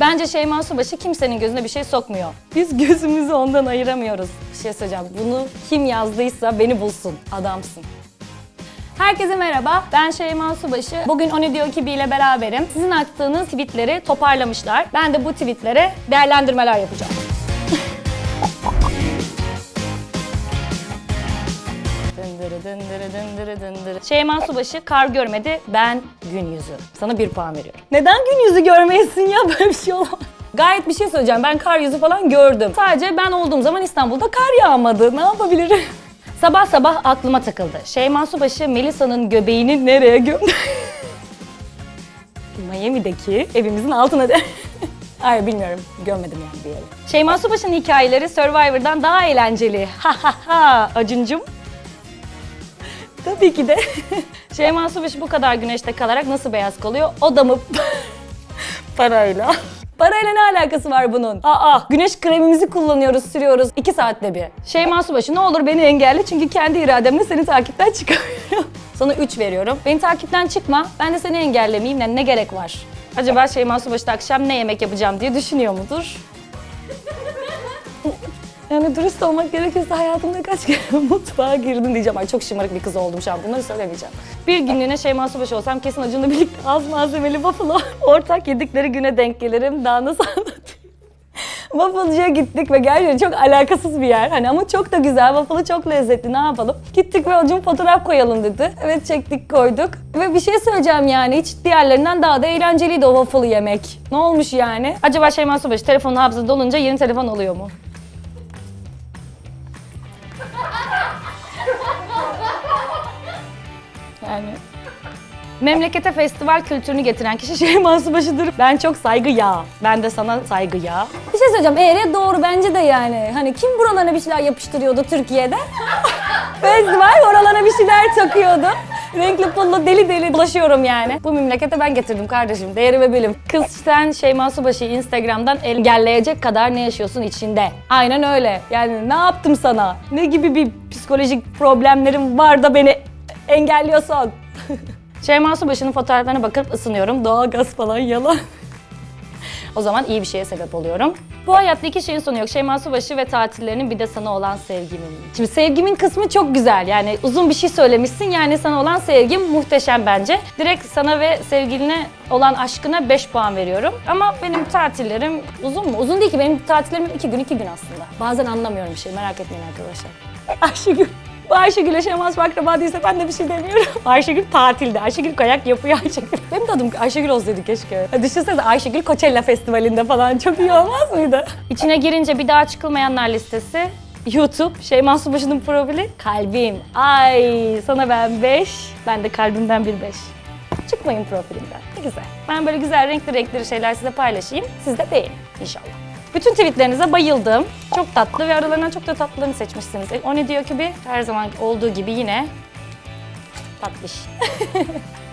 Bence Şeyma Subaşı kimsenin gözüne bir şey sokmuyor. Biz gözümüzü ondan ayıramıyoruz. Bir şey söyleyeceğim. Bunu kim yazdıysa beni bulsun. Adamsın. Herkese merhaba, ben Şeyma Subaşı. Bugün Oni Diyor Kibi ile beraberim. Sizin attığınız tweetleri toparlamışlar. Ben de bu tweetlere değerlendirmeler yapacağım. Dındırı dındırı dındırı. Şeyma Subaşı kar görmedi, ben gün yüzü. Sana bir puan veriyorum. Neden gün yüzü görmeyesin ya böyle bir şey olamaz. Gayet bir şey söyleyeceğim. Ben kar yüzü falan gördüm. Sadece ben olduğum zaman İstanbul'da kar yağmadı. Ne yapabilirim? Sabah sabah aklıma takıldı. Şeyma Subaşı Melisa'nın göbeğini nereye gömdü? Miami'deki evimizin altına de. Hayır bilmiyorum. Görmedim yani bir yere. Şeyma Subaşı'nın hikayeleri Survivor'dan daha eğlenceli. Ha ha ha Acıncım. Tabii ki de. Şeyma Subaşı bu kadar güneşte kalarak nasıl beyaz kalıyor? O da mı parayla? Parayla ne alakası var bunun? Aa, güneş kremimizi kullanıyoruz, sürüyoruz. iki saatte bir. Şeyma Subaşı ne olur beni engelle çünkü kendi irademle seni takipten çıkarıyorum. Sana 3 veriyorum. Beni takipten çıkma, ben de seni engellemeyeyim. Ne, ne gerek var? Acaba Şeyma Subaşı akşam ne yemek yapacağım diye düşünüyor mudur? Yani dürüst olmak gerekirse hayatımda kaç kere mutfağa girdin diyeceğim. Ay çok şımarık bir kız oldum şu an. Bunları söylemeyeceğim. Bir günlüğüne Şeyma Subaşı olsam kesin Acun'la birlikte az malzemeli waffle ortak yedikleri güne denk gelirim. Daha nasıl anlatayım? Waffle'cıya gittik ve gerçekten çok alakasız bir yer. Hani ama çok da güzel. Waffle'ı çok lezzetli. Ne yapalım? Gittik ve Acun fotoğraf koyalım dedi. Evet çektik koyduk. Ve bir şey söyleyeceğim yani. Hiç diğerlerinden daha da eğlenceliydi o waffle'ı yemek. Ne olmuş yani? Acaba Şeyma Subaşı telefonu hafıza dolunca yeni telefon oluyor mu? Yani Memlekete festival kültürünü getiren kişi Şeyma Subaşı'dır. Ben çok saygı ya. Ben de sana saygı ya. Bir şey söyleyeceğim. Eğri doğru bence de yani. Hani kim buralarına bir şeyler yapıştırıyordu Türkiye'de? festival oralarına bir şeyler takıyordu. Renkli pullu deli deli dolaşıyorum yani. Bu memlekete ben getirdim kardeşim. Değeri ve bilim. Kız sen Şeyma Subaşı'yı Instagram'dan engelleyecek kadar ne yaşıyorsun içinde? Aynen öyle. Yani ne yaptım sana? Ne gibi bir psikolojik problemlerim var da beni engelliyorsun? Şeyma Subaşı'nın fotoğraflarına bakıp ısınıyorum. Doğalgaz falan yalan. o zaman iyi bir şeye sebep oluyorum. Bu hayatta iki şeyin sonu yok. Şeyma Subaşı ve tatillerinin bir de sana olan sevgimin. Şimdi sevgimin kısmı çok güzel. Yani uzun bir şey söylemişsin. Yani sana olan sevgim muhteşem bence. Direkt sana ve sevgiline olan aşkına 5 puan veriyorum. Ama benim tatillerim uzun mu? Uzun değil ki. Benim tatillerim iki gün iki gün aslında. Bazen anlamıyorum bir şey. Merak etmeyin arkadaşlar. Ayşegül. Bu Ayşegül'e Şemas akraba değilse ben de bir şey demiyorum. Ayşegül tatilde. Ayşegül kayak yapıyor Ayşegül. Benim de adım Ayşegül olsaydı keşke. Ya Düşünsenize Ayşegül Coachella Festivalinde falan çok iyi olmaz mıydı? İçine girince bir daha çıkılmayanlar listesi. YouTube, Şeyma Subaşı'nın profili, kalbim. Ay sana ben 5, ben de kalbimden bir 5. Çıkmayın profilimden. Ne güzel. Ben böyle güzel renkli renkli şeyler size paylaşayım. Siz de beğenin inşallah. Bütün tweetlerinize bayıldım. Çok tatlı ve aralarından çok da tatlılarını seçmişsiniz. E, O ne diyor ki bir her zaman olduğu gibi yine tatlış.